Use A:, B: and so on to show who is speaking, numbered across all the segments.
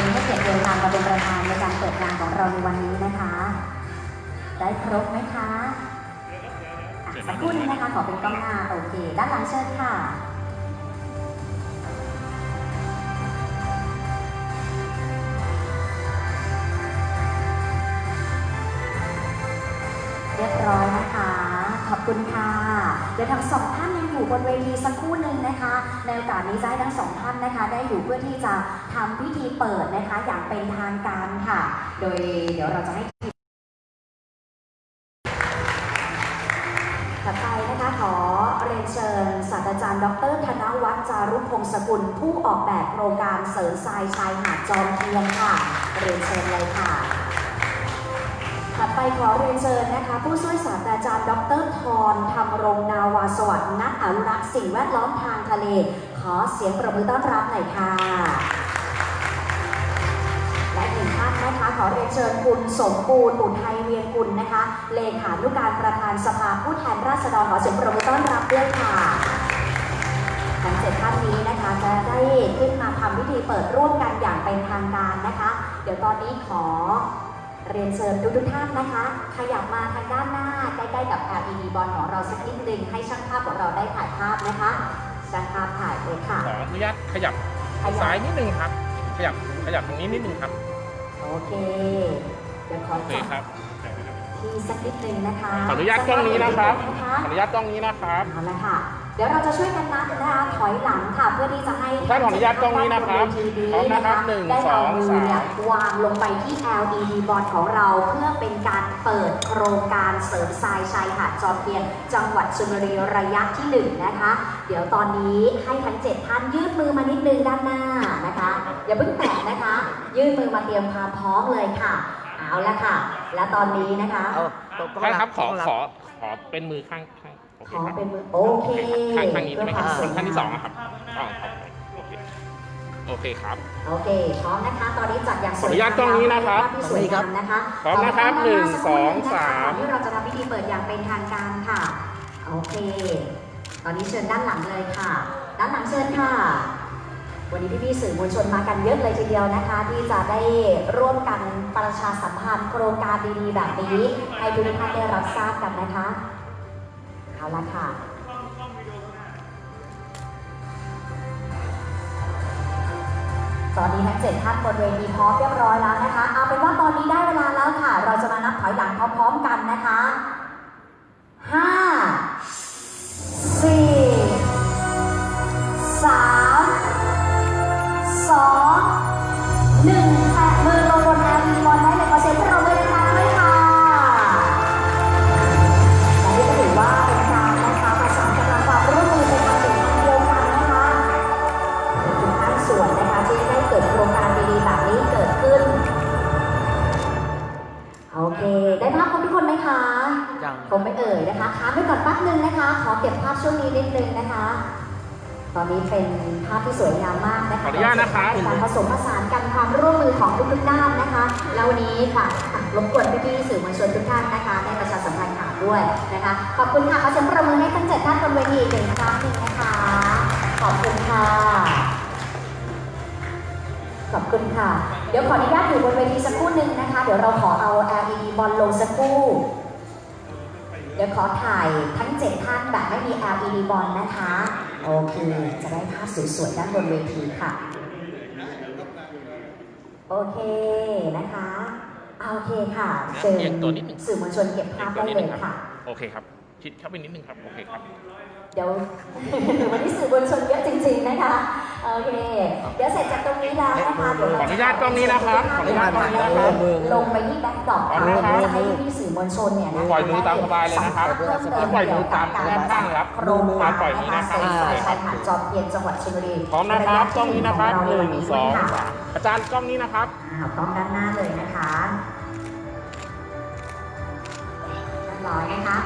A: วันนี้ก็เกียรติเดินทางมาเป็นประธานในการเปิดงานของเราในวันนี้นะคะ ได้ครบไหมคะอะสักครู่นึงนะคะขอเป็นกล้องหน้าโอเค ด้านหลังเชิญค่ะเรียบร้อยนะคะ ขอบคุณค่ะ เดี๋ยวทั้งสองท่านยัง อยู่บนเวทีสักครู่หนึ่งนะคะ ในโอกาสนี้จะให้ทั้งสองท่านนะคะ ได้อยู่เพื่อที่จะทำพิธีเปิดนะคะ อย่างเป็นทางการค่ะ โดยเดี๋ยวเราจะให้ถัดไปนะคะขอเรียนเชิญศาสตราจารย์ ดร ธนวัฒน์จารุพงศกุลผู้ออกแบบโครงการเสริมทรายชายหาดจอมเทียนค่ะ เรียนเชิญเลยค่ะ ขอเรียนเชิญนะคะ ผู้ช่วยศาสตราจารย์ ดรทรธรรมรงนาวาสวัสดิ์นักอนุรักษ์สิ่งแวดล้อมทางทะเล ขอเสียงประมือต้อนรับหน่อยค่ะ และอีกหนึ่งท่านนะคะ ขอเรียนเชิญคุณสมบูรณ์อุทัยเวียงกุลนะคะ เลขานุการประธานสภาผู้แทนราษฎรขอเสียงประมือต้อนรับด้วยค่ะทั้งเจ็ดท่านนี้นะคะจะได้ขึ้นมาทำพิธีเปิดร่วมกันอย่างเป็นทางการนะคะ เดี๋ยวตอนนี้ขอ เรียนเชิญทุกทุกๆท่านนะคะ ขยับมาทางด้านหน้าใกล้ๆกับ LED บอลของเราสักนิดนึงให้ช่างภาพของเราได้ถ่ายภาพนะคะช่างภาพถ่ายเลยค่ะ
B: ขออนุญาตขยับ
A: ขยับ
B: ซ้ายนิดนึงครับ ขยับขยับตรงนี้นิดนึงครับ
A: โอเคเดี๋ยวขอ
B: โอเค
A: จับ
B: ครับ
A: ที่สักนิดนึงนะคะ
B: ขออนุญาตกล้องนี้นะครับ
A: นะคะ
B: ขออนุญาตกล้องนี้นะครับ
A: เอาละค่ะเดี๋ยวเราจะช่วยกันนับนะคะถอยหลังค่ะเพื่อที่จะให้
B: ท่านขออนุญาตกล้องนี้นะครับ
A: ทีนี้
B: พร้อมนะครับะหนึ่ง
A: ได้
B: สอง
A: เมื
B: สาม
A: เนี่ยวางลงไปที่ LED บอร์ดของเราเพื่อเป็นการเปิดโครงการเสริมทรายชายหาดจอมเทียน จังหวัดชลบุรีระยะที่หนึ่งนะคะ เดี๋ยวตอนนี้ให้ทั้งเจ็ดท่านยืดมือมานิดนึงด้านหน้านะคะ อย่าเพิ่งแตะนะคะ ยื่นมือมาเตรียมความพร้อมเลยค่ะ เอาละค่ะ และตอนนี้นะคะ
C: เอาตรงกล้อง
B: ท่าน
C: หลัง
B: ครับขอก
C: ล้งหลัง
B: ขอขอเป็นมือข้างข้าง โอ
A: ข
B: เค
A: อ
B: ครับ
A: เป็นมือโอเค
B: ข้างข้างนี้ใช่ไหมครับ
A: เพื่อวามสวย
B: ท่านที่
A: งาม
B: สองอะครับอ๋อครับโอเคโอเคครับ
A: โอเคพร้อมนะคะ ตอนนี้จัดอย่างสวย
B: ขออนุญาตกล้องนี้นะครับ
A: ภาพที่สวยงามนะคะ
B: พร้อมนะครับ
A: ข
B: หนึ่ง
A: ด้าาสักครู่
B: สอง
A: นะคะ
B: สาม
A: ก่อนที่เราจะทำพิธีเปิดอย่างเป็นทางการค่ะ โอเค ตอนนี้เชิญด้านหลังเลยค่ะ ด้านหลังเชิญค่ะ วันนี้พี่ๆสื่อมวลชนมากันเยอะเลยทีเดียวนะคะ ที่จะได้ร่วมกันประชาสัมพันธ์โครงการดีๆแบบนี้ให้ทุกท่านได้รับทราบกันนะคะ เอาละค่ะตอนนี้ทั้งเจ็ดท่านบนเวทีพร้อมเรียบร้อยแล้วนะคะ เอาเป็นว่าตอนนี้ได้เวลาแล้วค่ะ เราจะมานับถอยหลังพร้อมๆกันนะคะ ส่วนนะคะที่ได้เกิดโครงการดีๆแบบนี้เกิดขึ้น โอเค ได้ภาพครบทุกคนไหมคะ
C: ยัง
A: คงไม่เอ่ยนะคะค้างไว้ก่อนแป๊บนึงนะคะ ขอเก็บภาพช่วงนี้นิดนึงนะคะ ตอนนี้เป็นภาพที่สวยงามมากนะคะ
B: ขออนุญาตนะคะ
A: เป็นการผสมผสานกันความร่วมมือของทุกๆด้านนะคะ แล้ววันนี้ค่ะอะรบกวนพี่ๆสื่อมวลชนทุกท่านนะคะได้ประชาสัมพันธ์ข่าวด้วยนะคะ ขอบคุณค่ะขอเสียงประมือให้ทั้งเจ็ดท่านบนเวทีอีกหนึ่งครั้งหนึ่งนะคะ ขอบคุณค่ะ ขอบคุณค่ะ เดี๋ยวขออนุญาตอยู่บนเวทีสักครู่หนึ่งนะคะ เดี๋ยวเราขอเอา LED บอลลงสักครู่ เดี๋ยวขอถ่ายทั้ง 7 ท่านแบบไม่มี LED บอลนะคะ โอเค จะได้ภาพสวยๆด้านบนเวทีค่ะ โอเคนะคะเอาโอเคค่ะเชิญ
B: เอียงตัวนิดหนึ่ง
A: สื่อมวลชนเก็บภาพได้
B: นิด
A: เล
B: นึ
A: ย
B: งครับ
A: ค่ะ
B: โอเคครับ ชิดเข้าไปนิดนึงครับ โอเคครับ
A: เดี๋ยววันนี้สื่อมวลชนเยอะจริง ๆ นะคะ โอเค เดี๋ยวเสร็จจากตรงนี้แล้วนะคะ เดี๋ยวเรา
B: ขออนุญาตกล้องนี้นะครับขออนุญาตกล้องนี้นะครับ
A: ลงไปที่แบ็คดรอป
B: ขออนุญาต
A: จะให้พี่ๆสื่อมวลชนเนี่ยนะคะ
B: ปล่อยมือตามสบายเลยนะครับ
A: เพิ่มเติม
B: ปล่อยมือตามด้านข้างเลยครับ
A: โครงการ
B: ปล่อยมือนะครับ
A: เสริมสายชายหาดจอมเทียนจังหวัดชลบุรี
B: พร้อมนะครับกล้องนี้นะครับห
A: ระยะ
B: นึ่ง
A: ที่
B: สอง
A: ค่ะ
B: สามอาจารย์กล้องนี้นะครับ
A: อ่ากล้องด้านหน้าเลยนะคะเรียบร้อยนะคะ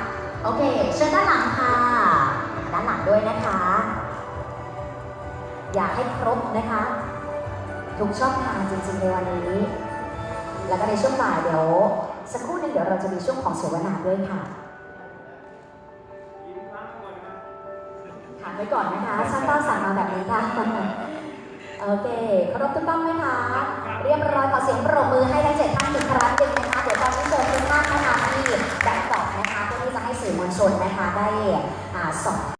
A: โอเค เชิญด้านหลังค่ะ ด้านหลังด้วยนะคะ อยากให้ครบนะคะทุกช่องทางจริงๆในวันนี้ แล้วก็ในช่วงบ่ายเดี๋ยวสักครู่นึงเดี๋ยวเราจะมีช่วงของเสวนาด้วยค่ะถามไว้ก่อนนะคะช่างต้อนสั่งมาแบบนี้ค่ะโอโอเคครบทุกต้องไหมคะ เรียบร้อยขอเสียงปรบมือให้ทั้งเจ็ดท่านอีกครั้งหนึ่งนะคะเดี๋ยวตอนนี้เชิญทุกท่านนะคะที่แบ็คดอกนะคะเพื่อที่จะให้สื่อมวลชนนะคะได้อ่าสอบ